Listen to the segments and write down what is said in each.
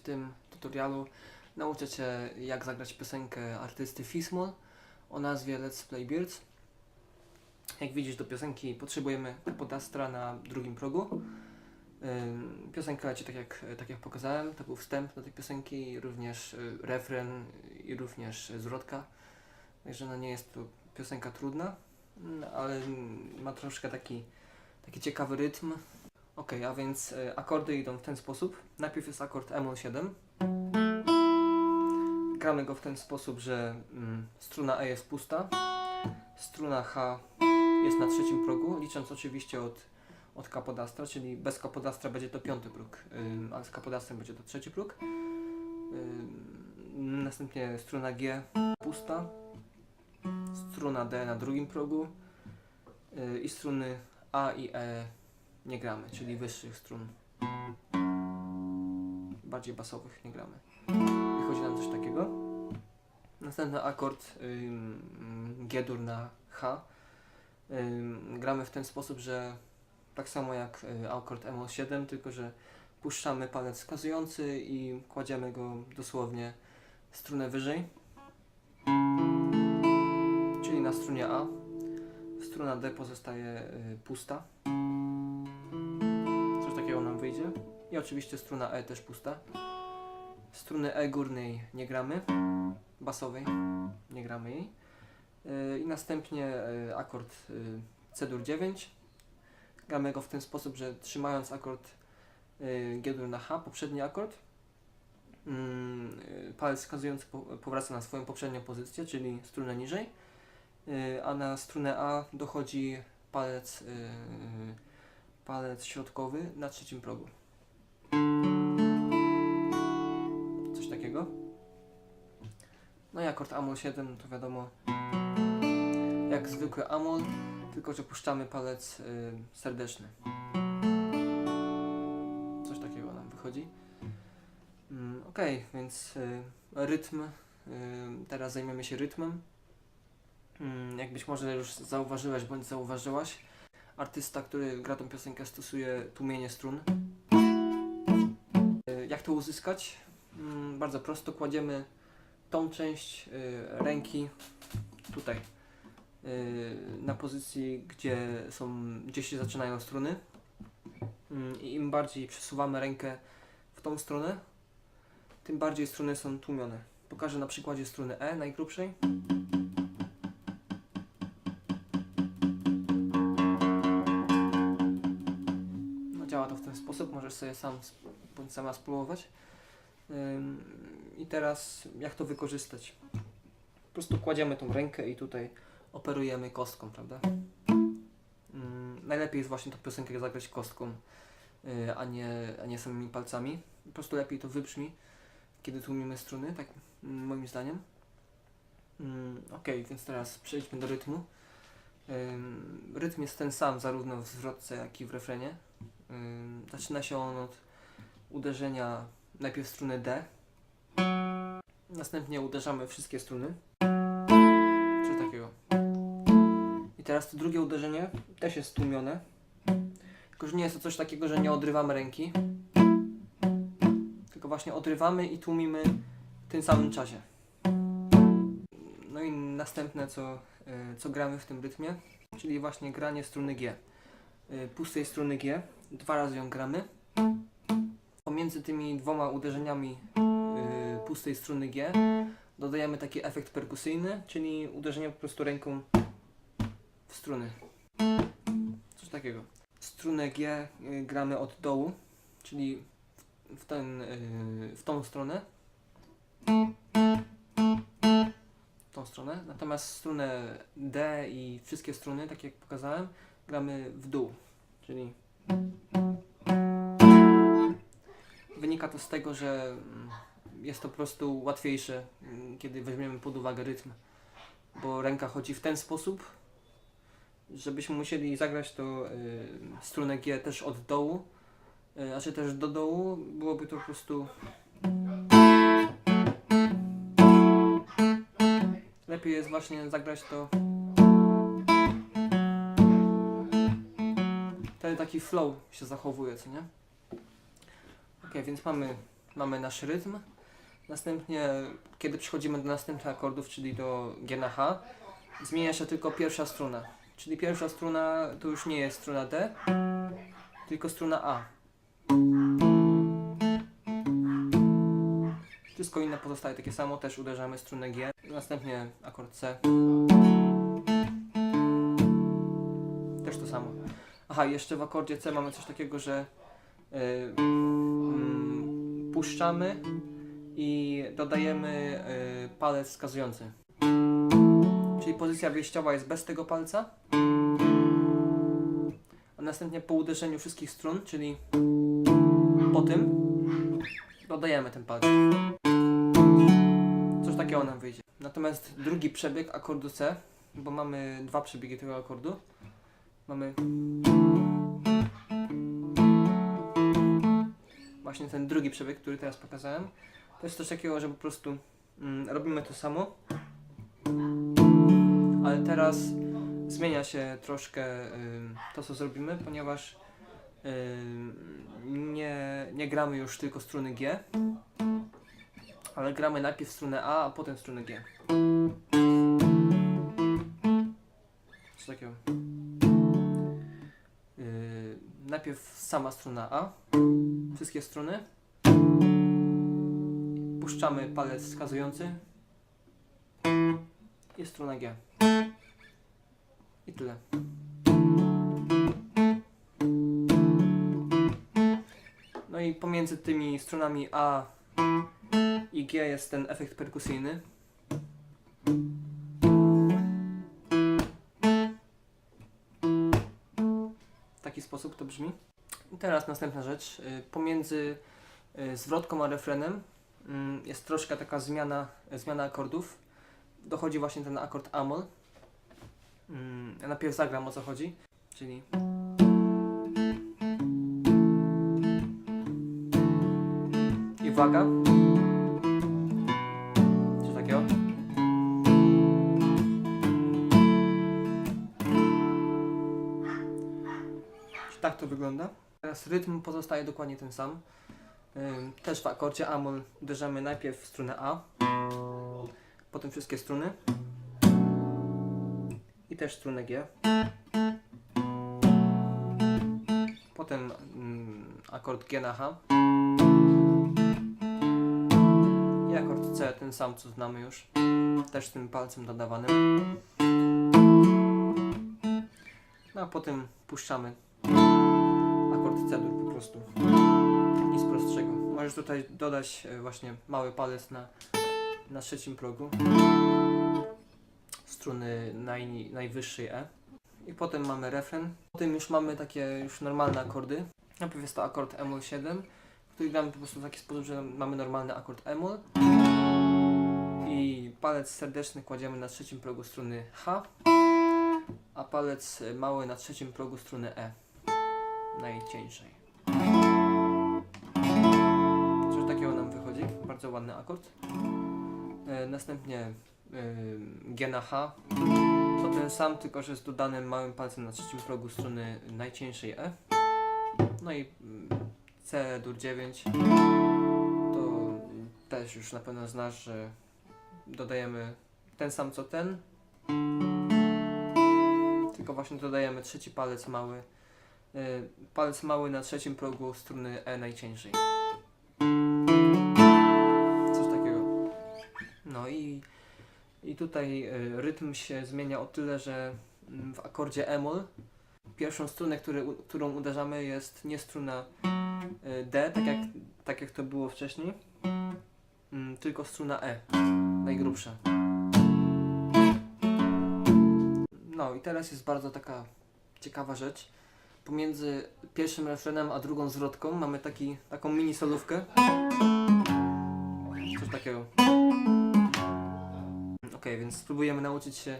W tym tutorialu nauczę Cię jak zagrać piosenkę artysty Fismol o nazwie Let's Play Birds. Jak widzisz do piosenki potrzebujemy podastra na drugim progu. Piosenka leci tak jak, tak jak pokazałem, to był wstęp do tej piosenki, również y, refren i również zwrotka. Także no nie jest to piosenka trudna, mm, ale ma troszkę taki, taki ciekawy rytm. Ok, a więc y, akordy idą w ten sposób. Najpierw jest akord Emol 7. Gramy go w ten sposób, że mm, struna E jest pusta, struna H jest na trzecim progu, licząc oczywiście od, od kapodastra, czyli bez kapodastra będzie to piąty próg, ym, a z kapodastrem będzie to trzeci próg. Ym, następnie struna G pusta, struna D na drugim progu y, i struny A i E nie gramy, czyli wyższych strun. Bardziej basowych nie gramy. Wychodzi nam coś takiego. Następny akord G-dur na H. Gramy w ten sposób, że tak samo jak y, akord Emol 7, tylko że puszczamy palec wskazujący i kładziemy go dosłownie strunę wyżej. Czyli na strunie A. Struna D pozostaje y, pusta. Nam wyjdzie. I oczywiście struna E też pusta. Struny E górnej nie gramy, basowej nie gramy jej. Yy, I następnie yy, akord yy, C-dur 9. Gramy go w ten sposób, że trzymając akord G-dur na H, poprzedni akord, mm, palec wskazujący po, powraca na swoją poprzednią pozycję, czyli strunę niżej, a na strunę A dochodzi palec, palec środkowy na trzecim progu. Coś takiego. No i akord Amol 7 to wiadomo jak zwykły Amol, tylko że puszczamy palec y, serdeczny. Coś takiego nam wychodzi. Mm, ok, więc y, rytm. Y, teraz zajmiemy się rytmem. Mm, jak być może już zauważyłeś bądź zauważyłaś, artysta, który gra tą piosenkę stosuje tłumienie strun. Y, Jak to uzyskać? Mm, Bardzo prosto, kładziemy tą część y, ręki tutaj y, na pozycji, gdzie są, gdzie się zaczynają struny. Mm, I im bardziej przesuwamy rękę w tą stronę, tym bardziej struny są tłumione. Pokażę na przykładzie struny E najgrubszej. Możesz sobie sam bądź sama spróbować. I teraz jak to wykorzystać? Po prostu kładziemy tą rękę i tutaj operujemy kostką, prawda? Najlepiej jest właśnie tą piosenkę zagrać kostką, y, a, nie, a nie samymi palcami. Po prostu lepiej to wybrzmi, kiedy tłumimy struny, tak moim zdaniem. Ok, więc teraz przejdźmy do rytmu. Rytm jest ten sam zarówno w zwrotce, jak i w refrenie. Zaczyna się on od uderzenia najpierw strunę D, następnie uderzamy wszystkie struny. Coś takiego. I teraz to drugie uderzenie też jest stłumione. Tylko, że nie jest to coś takiego, że nie odrywamy ręki. Tylko właśnie odrywamy i tłumimy w tym samym czasie. No i następne, co, y, co gramy w tym rytmie, czyli właśnie granie struny G. Y, Pustej struny G. Dwa razy ją gramy. Pomiędzy tymi dwoma uderzeniami y, pustej struny G dodajemy taki efekt perkusyjny, czyli uderzenie po prostu ręką w struny. Coś takiego. Strunę G y, gramy od dołu, czyli w, ten, y, w tą stronę. W tą stronę. Natomiast strunę D i wszystkie struny, tak jak pokazałem, gramy w dół, czyli Wynika to z tego, że mm, jest to po prostu łatwiejsze, mm, kiedy weźmiemy pod uwagę rytm, bo ręka chodzi w ten sposób, żebyśmy musieli zagrać to y, strunę G też od dołu, y, znaczy też do dołu, byłoby to po prostu lepiej jest właśnie zagrać to taki flow się zachowuje, co nie? Ok, więc mamy mamy nasz rytm. Następnie, kiedy przechodzimy do następnych akordów, czyli do G na H, zmienia się tylko pierwsza struna. Czyli pierwsza struna to już nie jest struna D, tylko struna A. Wszystko inne pozostaje takie samo, też uderzamy strunę G. Następnie akord C. Też to samo. Aha, jeszcze w akordzie C mamy coś takiego, że y, mm, puszczamy i dodajemy y, palec wskazujący. Czyli pozycja wyjściowa jest bez tego palca. A następnie po uderzeniu wszystkich strun, czyli po tym, dodajemy ten palec. Coś takiego nam wyjdzie. Natomiast drugi przebieg akordu C, bo mamy dwa przebiegi tego akordu. Mamy właśnie ten drugi przebieg, który teraz pokazałem. To jest coś takiego, że po prostu mm, robimy to samo, ale teraz zmienia się troszkę ym, to, co zrobimy, ponieważ ym, nie, nie gramy już tylko struny G, ale gramy najpierw strunę A, a potem strunę G. Coś takiego. Yy, najpierw sama struna A, wszystkie struny. Puszczamy palec wskazujący i struna G. I tyle. No i pomiędzy tymi stronami A i G jest ten efekt perkusyjny. W taki sposób to brzmi. Teraz następna rzecz. Y, Pomiędzy y, zwrotką a refrenem mm, jest troszkę taka zmiana, zmiana akordów. Dochodzi właśnie ten akord Amol. Mm, Ja najpierw zagram o co chodzi. Czyli i uwaga. Coś takiego. Tak to wygląda. Teraz rytm pozostaje dokładnie ten sam. Też w akordzie Amol uderzamy najpierw w strunę A, potem wszystkie struny i też strunę G. Potem akord G na H i akord C, ten sam co znamy już, też tym palcem dodawanym. No a potem puszczamy prostu. Nic prostszego. Możesz tutaj dodać e, właśnie mały palec na, na trzecim progu struny naj, najwyższej E. I potem mamy refren. Potem już mamy takie już normalne akordy. Najpierw jest to akord Emol 7, który gramy po prostu w taki sposób, że mamy normalny akord Emol. I palec serdeczny kładziemy na trzecim progu struny H, a palec e, mały na trzecim progu struny E. Najcieńszej. Bardzo ładny akord. E, następnie e, G na H. To ten sam, tylko że z dodanym małym palcem na trzecim progu struny najcieńszej E. No i mm, C dur 9. To też już na pewno znasz, że dodajemy ten sam co ten. Tylko właśnie dodajemy trzeci palec mały. e, Palec mały na trzecim progu struny E najcieńszej. I tutaj y, rytm się zmienia o tyle, że mm, w akordzie Emol pierwszą strunę, który, którą uderzamy jest nie struna y, D, tak jak, tak jak to było wcześniej, mm, tylko struna E, najgrubsza. No i teraz jest bardzo taka ciekawa rzecz. Pomiędzy pierwszym refrenem a drugą zwrotką mamy taki, taką mini solówkę. Coś takiego. Więc spróbujemy nauczyć się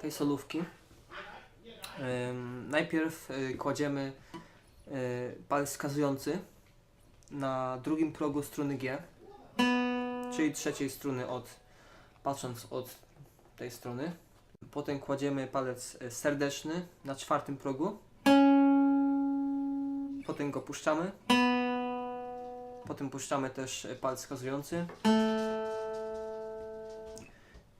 tej solówki. Najpierw y, kładziemy y, palec wskazujący na drugim progu struny G, czyli trzeciej struny od, patrząc od tej strony. Potem kładziemy palec y, serdeczny na czwartym progu. Potem go puszczamy Potem puszczamy też palec wskazujący.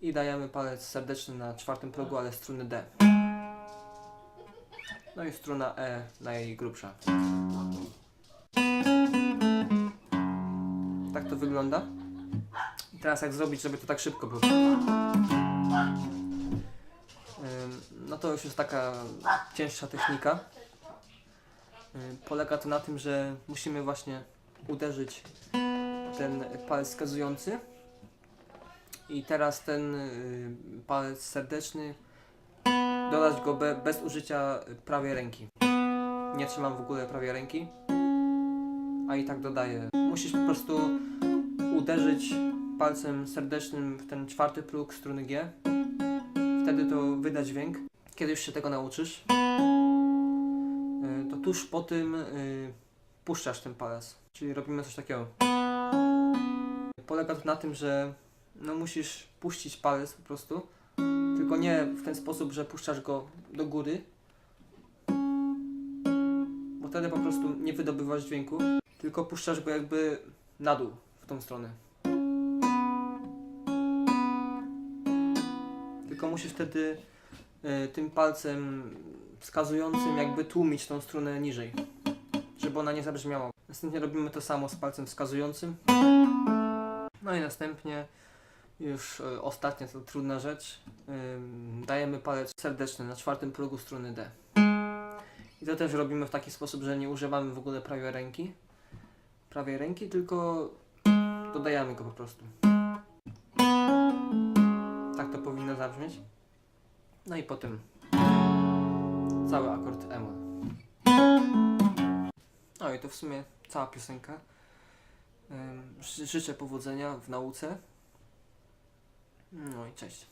I dajemy palec serdeczny na czwartym progu, ale struny D. No i struna E najgrubsza. Tak to wygląda. I teraz jak zrobić, żeby to tak szybko było? No to już jest taka cięższa technika. Polega to na tym, że musimy właśnie uderzyć ten palec wskazujący i teraz ten y, palec serdeczny dodać go be, bez użycia prawej ręki. Nie trzymam w ogóle prawej ręki, a i tak dodaję. Musisz po prostu uderzyć palcem serdecznym w ten czwarty próg struny G. Wtedy to wyda dźwięk. Kiedy już się tego nauczysz, y, to tuż po tym y, puszczasz ten palec. Czyli robimy coś takiego. Polega to na tym, że no musisz puścić palec po prostu, tylko nie w ten sposób, że puszczasz go do góry, bo wtedy po prostu nie wydobywasz dźwięku, tylko puszczasz go jakby na dół w tą stronę. Tylko musisz wtedy y, tym palcem wskazującym jakby tłumić tą strunę niżej, żeby ona nie zabrzmiała. Następnie robimy to samo z palcem wskazującym. No i następnie już y, ostatnia to trudna rzecz. Dajemy palec serdeczny na czwartym progu struny D. I to też robimy w taki sposób, że nie używamy w ogóle prawej ręki. Prawej ręki, tylko dodajemy go po prostu. Tak to powinno zabrzmieć. No i potem cały akord E. No i to w sumie cała piosenka. Życzę powodzenia w nauce. No i cześć.